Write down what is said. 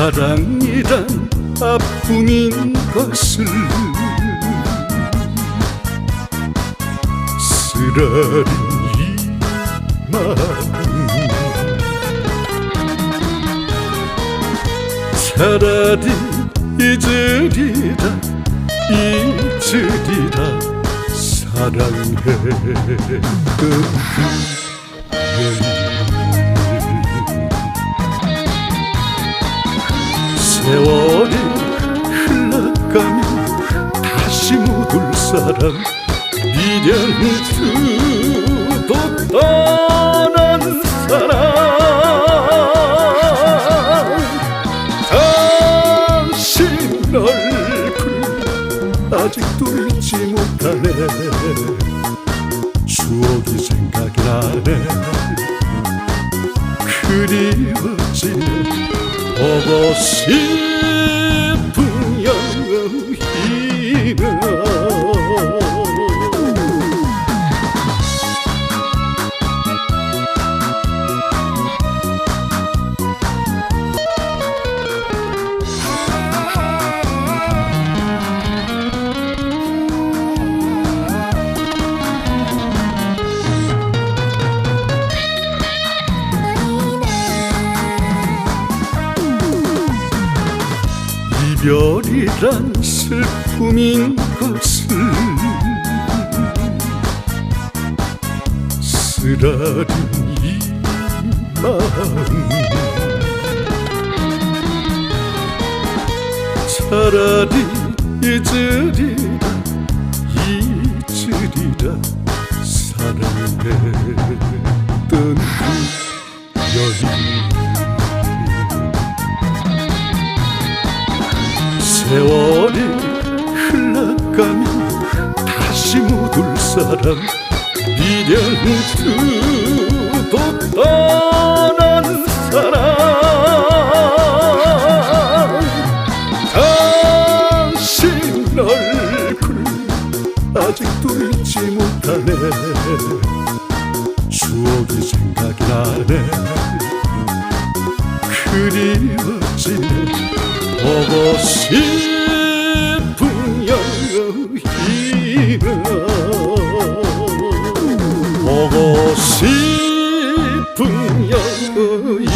사랑이란 아픔인 것을 쓰라린 이 마음 차라리 잊으리라 잊으리라 사랑했던 가면 다시 못 올 사람 미련 두도 떠난 사람. 당신 얼굴 아직도 잊지 못하네. 추억이 생각이 나네. 그리워지네. 싶 이별이란 슬픔인 것을 쓰라린 이 마음. 차라리 잊으리라 잊으리라 세월이 흘러가면 다시 못올 사람 미련 두도 떠난 사람. 당신 얼굴 아직도 잊지 못하네. 추억이 생각이 나 싶은 여인아